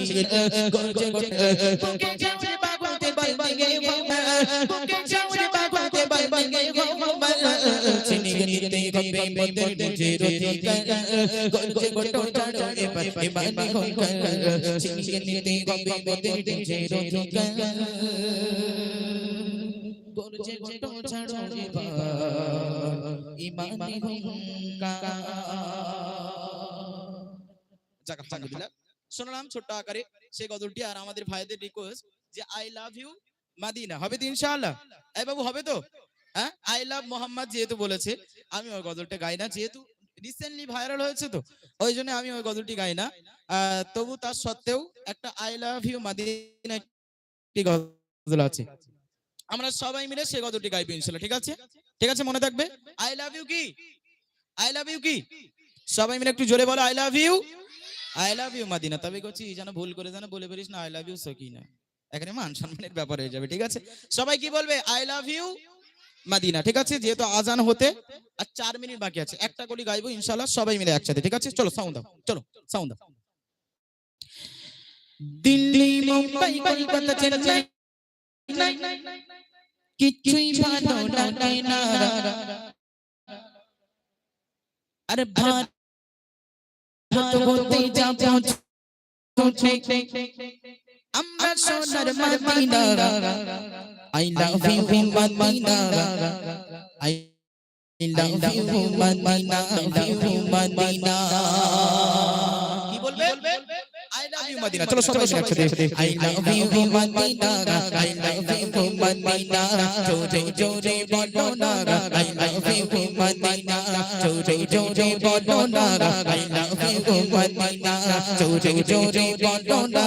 চিনি গর্জে গর্জে বুকে যাওয়ার বাগুতে বল বগে বাবা বুকে যাওয়ার বাগুতে বল বগে বাবা চিনি নিতে গবে মদের যে রতি গর্জে গটো ছাড়ো এবার এবার চিনি নিতে গবে মদের যে রতি গর্জে গটো ছাড়ো এবার ইমানি হুঙ্কার যাক আলহামদুলিল্লাহ শুনলাম ছোট্ট আকারে, সেই গজলটি আর আমাদের ভাইদের রিকোয়েস্ট যে আই লাভ ইউ মাদিনা। হবে তো ইনশাআল্লাহ? এই বাবু, হবে তো? হ্যাঁ? আই লাভ মোহাম্মদ যেহেতু বলেছে, আমি ওই গজলটা গাই না। যেহেতু রিসেন্টলি ভাইরাল হয়েছে তো, ওই জন্য আমি ওই গজলটি গাই না। তবু তার সত্ত্বেও একটা আই লাভ ইউ মাদিনা একটি গজল আছে। আমরা সবাই মিলে সেই গজলটি গাইবো ইনশাআল্লাহ, ঠিক আছে? ঠিক আছে, মনে থাকবে? আই লাভ ইউ কি? আই লাভ ইউ কি? সবাই মিলে একটু জোরে বলো I love you I love you Madina তবে করছি যেন ভুল করে যেন বলে পারিস না আই লাভ ইউ সকিনা। এখানে মান সম্মানের ব্যাপার হয়ে যাবে, ঠিক আছে? সবাই কি বলবে? আই লাভ ইউ মাদিনা ঠিক আছে? যেহেতু আজান হতে আর চার মিনিট বাকি আছে, একটা করে গাইবো ইনশাল্লাহ সবাই মিলে একসাথে, ঠিক আছে? চলো সাউন্ড দাও, চলো সাউন্ড দাও। দিল্লি, মুম্বাই, কলকাতা, চেন্নাই। কিছুই ভালো না। আরে ভাত ভাত হতে যাব আমরা সোনার Madina I love you Madina I love you Madina love you Madina you Madina চলো সবাই একসাথে I love you Madina I love you Madina জোরে জোরে বলো না I love you Madina জোরে জোরে বলো না I love you Madina জোরে জোরে বলো না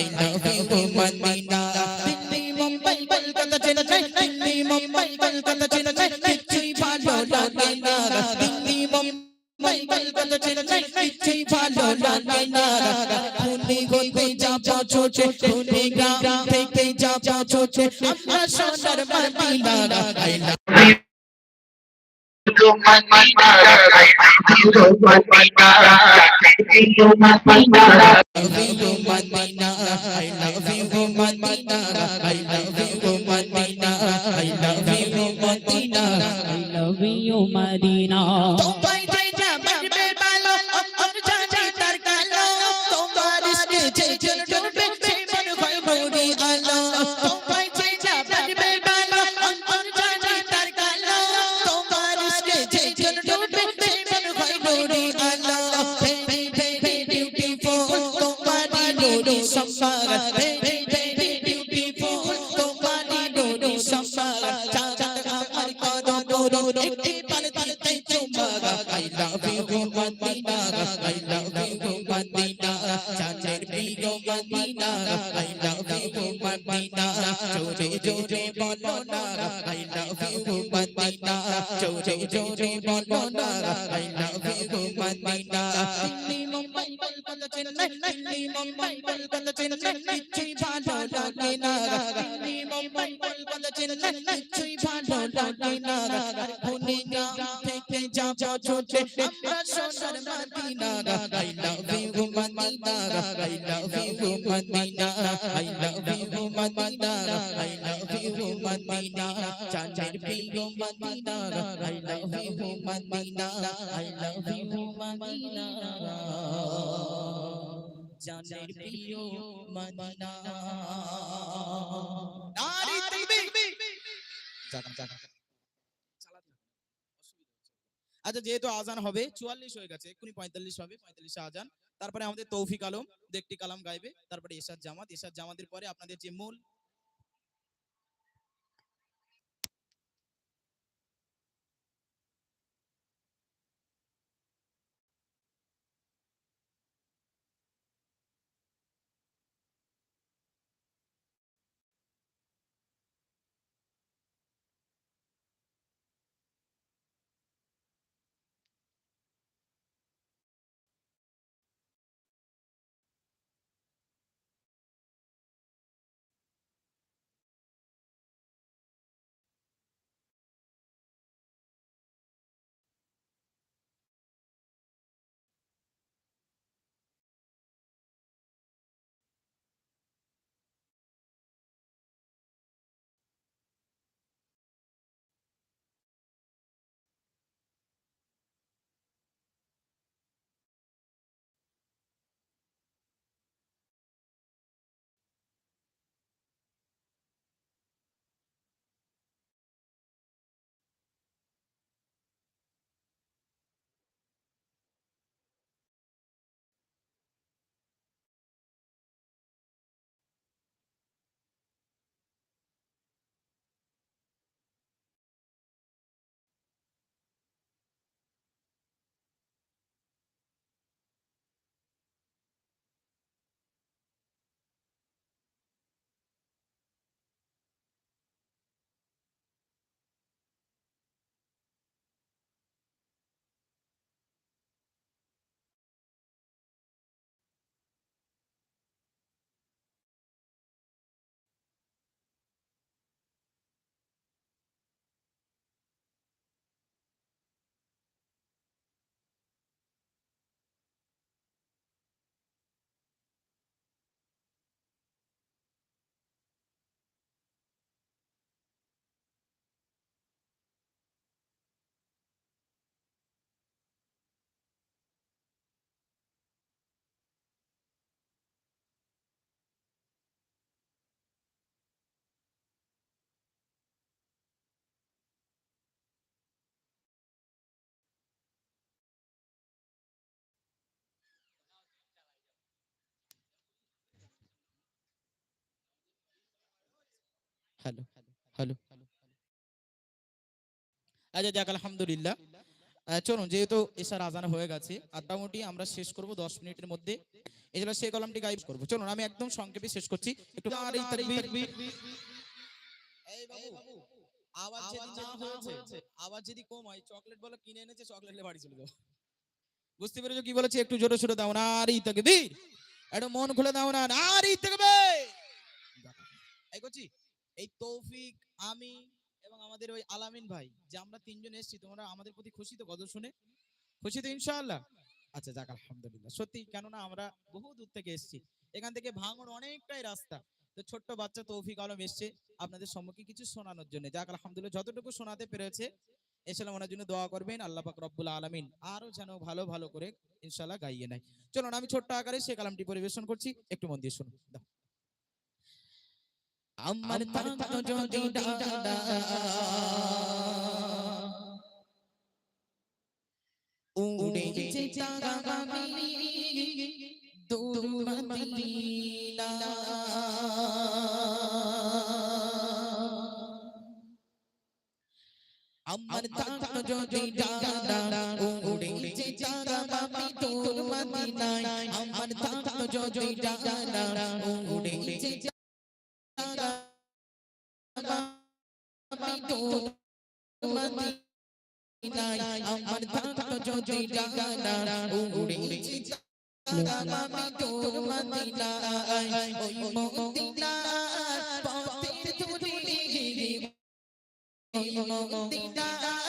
I love you Madina Delhi Mumbai Kolkata Chennai Delhi Mumbai Kolkata Chennai কিছুই ভালো লাগে না দিল্লি মুম্বাই কলকাতা চেন্নাই কিছুই ভালো লাগে না খুনি হতে যাব ছোটে খুনি গ্রাম থেকে যাব ছোটে আমরা সোনার Madina I love you Madina I love you Madina I love you. Madina চাঁদের প্রিয় Madina I love you Madina জোরে বলো না I love you Madina জোরে বলো না I love you Madina Chennai Delhi Mumbai Kolkata Chennai কিছুই ভালো লাগে না দিল্লি মুম্বাই কলকাতা চেন্নাই কিছুই ভালো লাগে না খুনি গ্রাম থেকে যাব ছোটে আমরা সোনার Madina I love you Madina I love you Madina I love you Madina I love you Madina চাঁদের প্রিয় Madina I love you Madina I love you Madina জানের প্রিয় মদিনা নারী তাকবীর যাক যাক আচ্ছা যেহেতু আজান হবে, চুয়াল্লিশ হয়ে গেছে, এক্ষুনি পঁয়তাল্লিশ হবে, পঁয়তাল্লিশে আজান। তারপরে আমাদের তৌফিক আলম, দেখটি কালাম গাইবে, তারপরে এরশাদ জামাত এরশাদ জামাতের পরে আপনাদের যে মূল হ্যালো হ্যালো আচ্ছা যাক আলহামদুলিল্লাহ। চলুন যেহেতু এসার আজান হয়ে গেছে মোটামুটি আমরা শেষ করব দশ মিনিটের মধ্যে। এছাড়া সেই কলামটি গাইব করব। চলুন আমি একদম সংক্ষেপে শেষ করছি। একটু আর এই তাকবীর। এই বাবু, আওয়াজ যদি না হয়েছে। আওয়াজ যদি কম হয় চকলেট বলো কিনে এনেছে চকলেট বাড়ি চলে যাও বুঝতে পেরেছ কি বলেছি? একটু জোরে সোরে দাও না আর এই তাকবীর একটু মন খুলে দাও না আর এই তাকবীর এই করছি? এই তৌফিক, আমি এবং আমাদের ওই আলামিন ভাই, যে আমরা তিনজন এসেছি, তোমরা আমাদের প্রতি খুশি তো, গজল শুনে? খুশি তো, ইনশাআল্লাহ? আচ্ছা যাক, আলহামদুলিল্লাহ। সত্যি, কেননা আমরা বহু দূর থেকে এসেছি। এখান থেকে ভাঙন অনেকটাই রাস্তা। তো ছোট্ট বাচ্চা তৌফিক আলম এসছে আপনাদের সম্মুখে কিছু শোনানোর জন্য। যাক, আলহামদুলিল্লাহ, যতটুকু শোনাতে পেরেছে এসলাম ওনার জন্য দোয়া করবেন। আল্লাহ পাক রব্বুল আলামিন আরও যেন ভালো ভালো করে, ইনশাআল্লাহ, গাইয়ে নেয়। চলুন, আমি ছোট্ট আকারে সে কালামটি পরিবেশন করছি। একটু মন দিয়ে শুনুন। আমার তাকত যদি ডানা উড়ে যেতাম আমি দূর মদিনা আমার তাকত যদি ডানা উড়ে যেতাম আমি দূর মদিনায় আমার তাকত যদি ডানা আমি দূর মদিনায় ওই মদিনার পথের ধুলি ওই মদিনার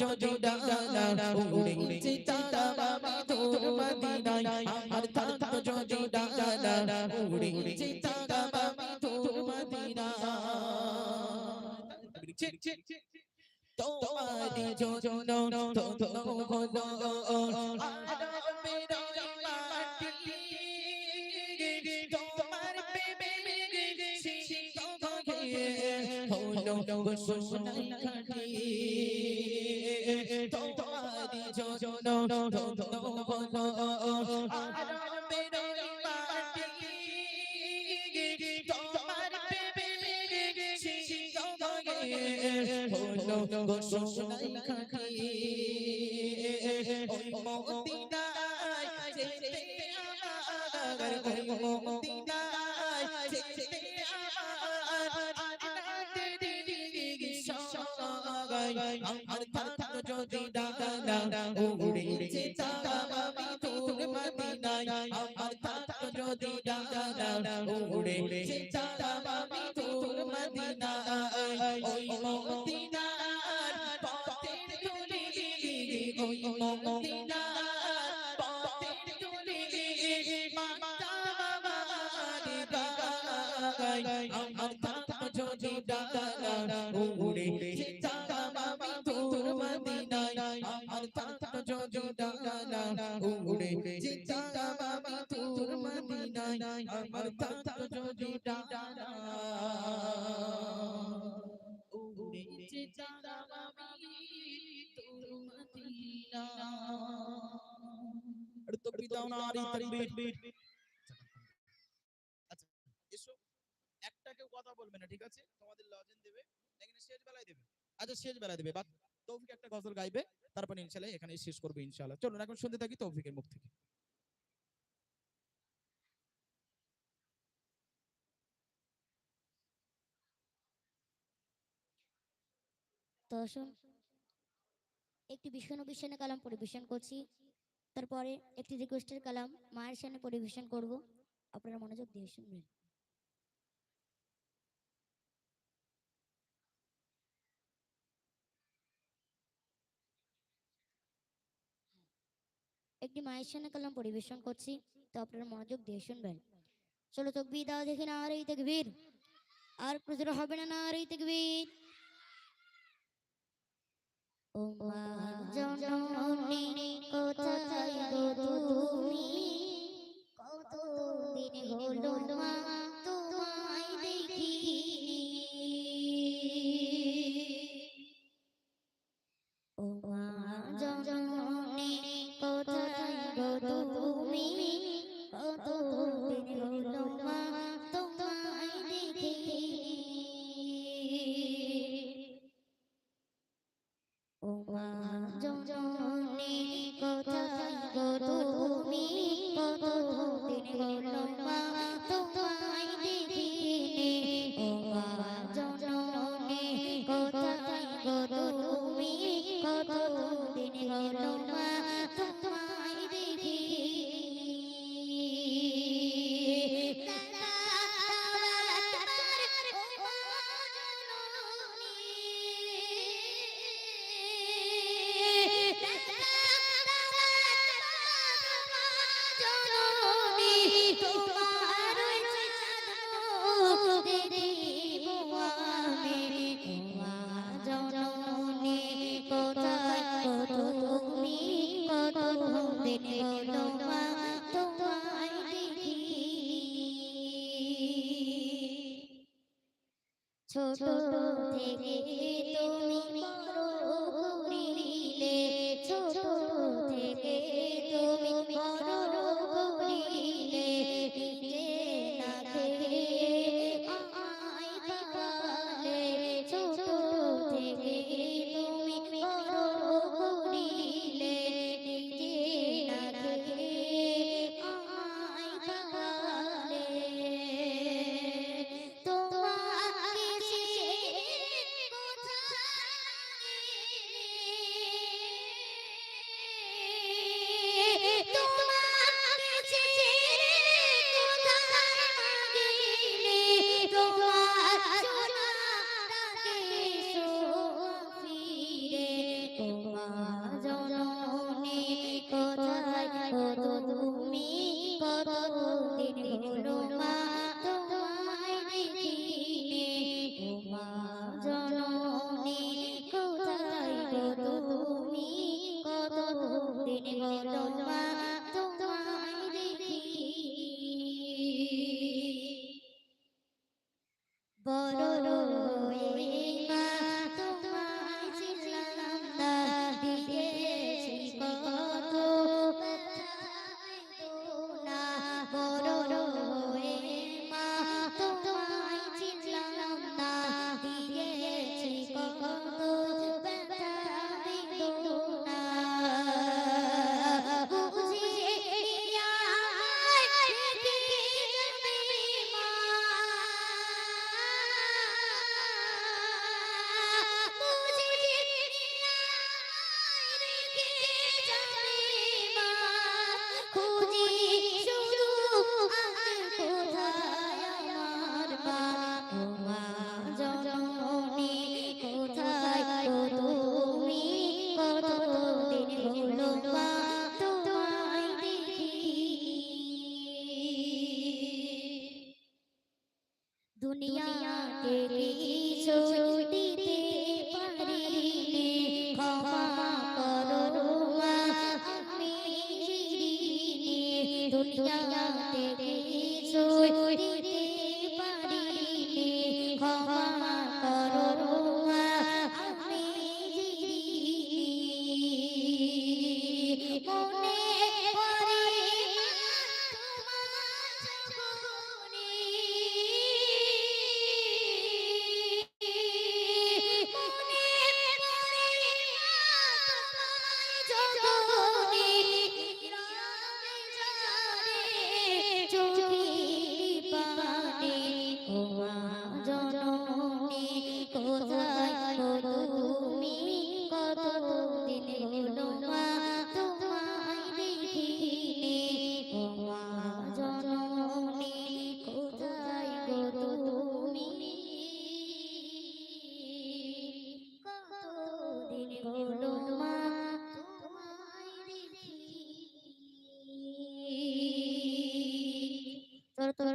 যদি ডানা উড়ে যেতাম আমি দূর মদিনায় আমার তাকত যদি ডানা উড়ে যেতাম আমি দূর মদিনায় তোমারি জন্য ধন্য হলো আরবের ওই মাটি হলো সোনাই খাটি তোমারি হলো আরবের ওই মাটি তোমার হয়ে হলো সোনাই ওই মদিনায় যেতে আমার মদিনায় থাকতো যদি ডানা উড়ে যেতাম থাকতো উড়ে যেতাম আমি তোর মদিনায়, আমার থাকতো যদি উড়ে যেতাম আমি তোর মদিনায়। আর তকবীর দাও না আর আচ্ছা একটা কেউ কথা বলবে না, ঠিক আছে? তোমাদের লজেন দেবে শেষ বেলায় দেবে। আচ্ছা শেষ বেলায় দেবে। বাদ তৌফিক একটা গজল গাইবে। তারপর ইনশাআল্লাহ এখানে শেষ করবে ইনশাআল্লাহ চলুন, এখন শুনতে থাকি তৌফিকের মুখ থেকে। একটি বিষ্ণু বিশ্বনে কালাম পরিবেশন করছি। তারপরে একটি রিকোয়েস্টের কালাম মায়ের সামনে পরিবেশন করব। আপনারা মনোযোগ দিয়ে শুনবেন। একটি মায়ের সামনে কালাম পরিবেশন করছি, তো আপনারা মনোযোগ দিয়ে শুনবেন। চলো তো দাও দেখি না আর এই তকবীর। আর প্রচুর হবে না না আর এই তকবীর তুমি? কতদিন হলো মা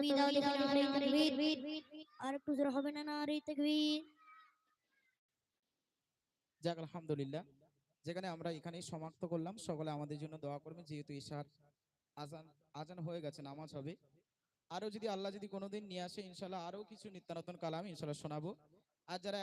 তোর তোর বিদায় দিলাম নারে তাকবীর। আর একটু জোরে হবে না নারে তাকবীর। যাক আলহামদুলিল্লাহ। যেখানে আমরা এখানেই সমাপ্ত করলাম। সকলে আমাদের জন্য দোয়া করবেন যেহেতু ঈশার আজান আজান হয়ে গেছে নামাজ হবে। আরও যদি আল্লাহ যদি কোনোদিন নিয়ে আসে ইনশাল্লাহ আরও কিছু নিত্য নতুন কালাম ইনশাল্লাহ শোনাবো। আর যারা